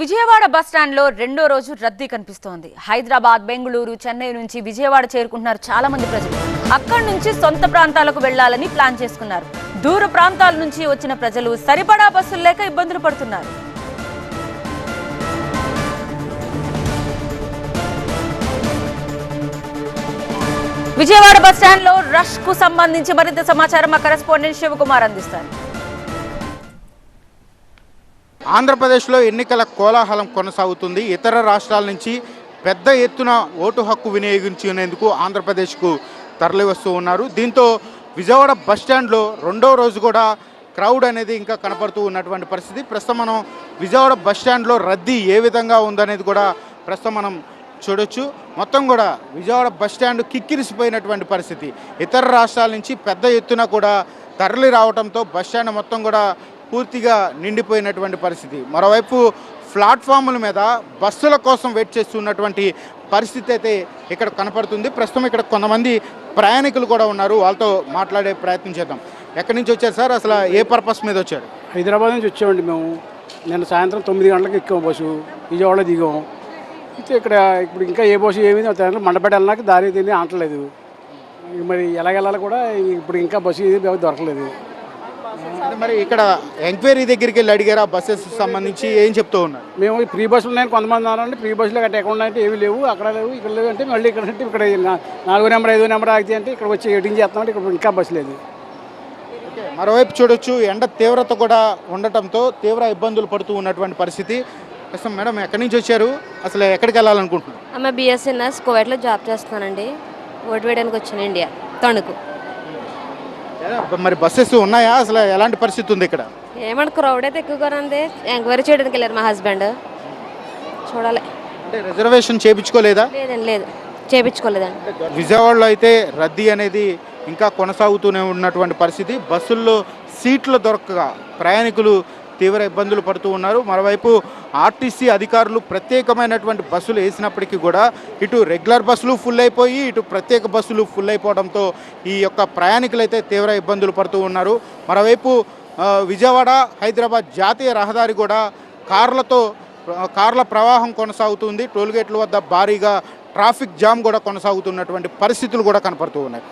విజయవాడ బస్టాండ్లో రెండో రోజు రద్దీ కనిపిస్తోంది. హైదరాబాద్ బెంగళూరు చెన్నై నుంచి విజయవాడ చేరుకుంటున్నారు చాలా మంది ప్రజలు. అక్కడి నుంచి సొంత ప్రాంతాలకు వెళ్ళాలని ప్లాన్ చేసుకున్నారు. దూర ప్రాంతాల నుంచి వచ్చిన ప్రజలు సరిపడా బస్సులు లేక ఇబ్బందులు పడుతున్నారు. విజయవాడ బస్టాండ్లో రష్కు సంబంధించి మరింత సమాచారం మా కరెస్పాండెంట్ శివకుమార్ అందిస్తారు. ఆంధ్రప్రదేశ్లో ఎన్నికల కోలాహలం కొనసాగుతుంది. ఇతర రాష్ట్రాల నుంచి పెద్ద ఎత్తున ఓటు హక్కు వినియోగించుకునేందుకు ఆంధ్రప్రదేశ్కు తరలివస్తూ ఉన్నారు. దీంతో విజయవాడ బస్టాండ్లో రెండో రోజు కూడా క్రౌడ్ అనేది ఇంకా కనపడుతూ ఉన్నటువంటి పరిస్థితి. ప్రస్తుతం మనం విజయవాడ బస్టాండ్లో రద్దీ ఏ విధంగా ఉందనేది కూడా ప్రస్తుతం మనం చూడొచ్చు. మొత్తం కూడా విజయవాడ బస్టాండ్ కిక్కిరిసిపోయినటువంటి పరిస్థితి. ఇతర రాష్ట్రాల నుంచి పెద్ద ఎత్తున కూడా తరలి రావడంతో బస్టాండ్ మొత్తం కూడా పూర్తిగా నిండిపోయినటువంటి పరిస్థితి. మరోవైపు ప్లాట్ఫాముల మీద బస్సుల కోసం వెయిట్ చేస్తున్నటువంటి పరిస్థితి అయితే ఇక్కడ కనపడుతుంది. ప్రస్తుతం ఇక్కడ కొంతమంది ప్రయాణికులు కూడా ఉన్నారు. వాళ్ళతో మాట్లాడే ప్రయత్నం చేద్దాం. ఎక్కడి నుంచి వచ్చారు సార్? అసలు ఏ పర్పస్ మీద వచ్చారు? హైదరాబాద్ నుంచి వచ్చామండి మేము. నిన్న సాయంత్రం తొమ్మిది గంటలకు ఎక్కువ బస్సు. విజయవాడ దిగాం. అయితే ఇక్కడ ఇప్పుడు ఇంకా ఏ బస్సు ఏమి మండపేట వెళ్ళడానికి దారి తిని ఆటలేదు. మరి ఎలాగెళ్ళాలి కూడా ఇప్పుడు ఇంకా బస్సు ఏది దొరకలేదు. మరి ఇక్కడ ఎంక్వైరీ దగ్గరికి వెళ్ళి అడిగారా బస్సెస్ సంబంధించి? ఏం చెప్తూ ఉన్నారు? మేము ఈ ఫ్రీ బస్సులు ఉన్నాయని కొంతమంది అన్నారంటే ఫ్రీ బస్సులు గట్రా ఎక్కడ ఉన్నాయంటే ఏమీ లేవు అక్కడ లేవు ఇక్కడ లేవు అంటే మళ్ళీ ఇక్కడ అంటే ఇక్కడ నా- నాలుగో నెంబర్ ఐదో నెంబర్ ఆగితే అంటే ఇక్కడ వచ్చి ఎడిటింగ్ చేస్తామంటే ఇక్కడ ఇంకా బస్సు లేదు. మరోవైపు చూడొచ్చు ఎండ తీవ్రత కూడా ఉండటంతో తీవ్ర ఇబ్బందులు పడుతూ ఉన్నటువంటి పరిస్థితి. ప్రస్తుతం మేడం ఎక్కడి నుంచి వచ్చారు? అసలు ఎక్కడికి వెళ్ళాలనుకుంటున్నారు? ఆమె బీఎస్సీ నర్స్ కువైట్లో జాబ్ చేస్తున్నానండి. ఓటు వేయడానికి వచ్చాను ఇండియా తణుకు. మరి బస్సెస్ ఉన్నాయా? అసలు ఎలాంటి పరిస్థితి ఉంది ఇక్కడ? ఏమన్నా క్రౌడ్ అయితే ఎక్కువగా ఉంది ఎంక్వైరీ చేయడానికి వెళ్ళారు మా హస్బెండ్ చూడాలి. అంటే రిజర్వేషన్ చేయించుకోలేదా లేదండి లేదు. చేపించుకోలేదండి. విజయవాడలో అయితే రద్దీ అనేది ఇంకా కొనసాగుతూనే ఉన్నటువంటి పరిస్థితి. బస్సుల్లో సీట్లు దొరకక ప్రయాణికులు తీవ్ర ఇబ్బందులు పడుతూ ఉన్నారు. మరోవైపు ఆర్టీసీ అధికారులు ప్రత్యేకమైనటువంటి బస్సులు వేసినప్పటికీ కూడా ఇటు రెగ్యులర్ బస్సులు ఫుల్ అయిపోయి ఇటు ప్రత్యేక బస్సులు ఫుల్ అయిపోవడంతో ఈ యొక్క ప్రయాణికులు అయితే తీవ్ర ఇబ్బందులు పడుతూ ఉన్నారు. మరోవైపు విజయవాడ హైదరాబాద్ జాతీయ రహదారి కూడా కార్లతో కార్ల ప్రవాహం కొనసాగుతుంది. టోల్గేట్ల వద్ద భారీగా ట్రాఫిక్ జామ్ కూడా కొనసాగుతున్నటువంటి పరిస్థితులు కూడా కనపడుతూ ఉన్నాయి.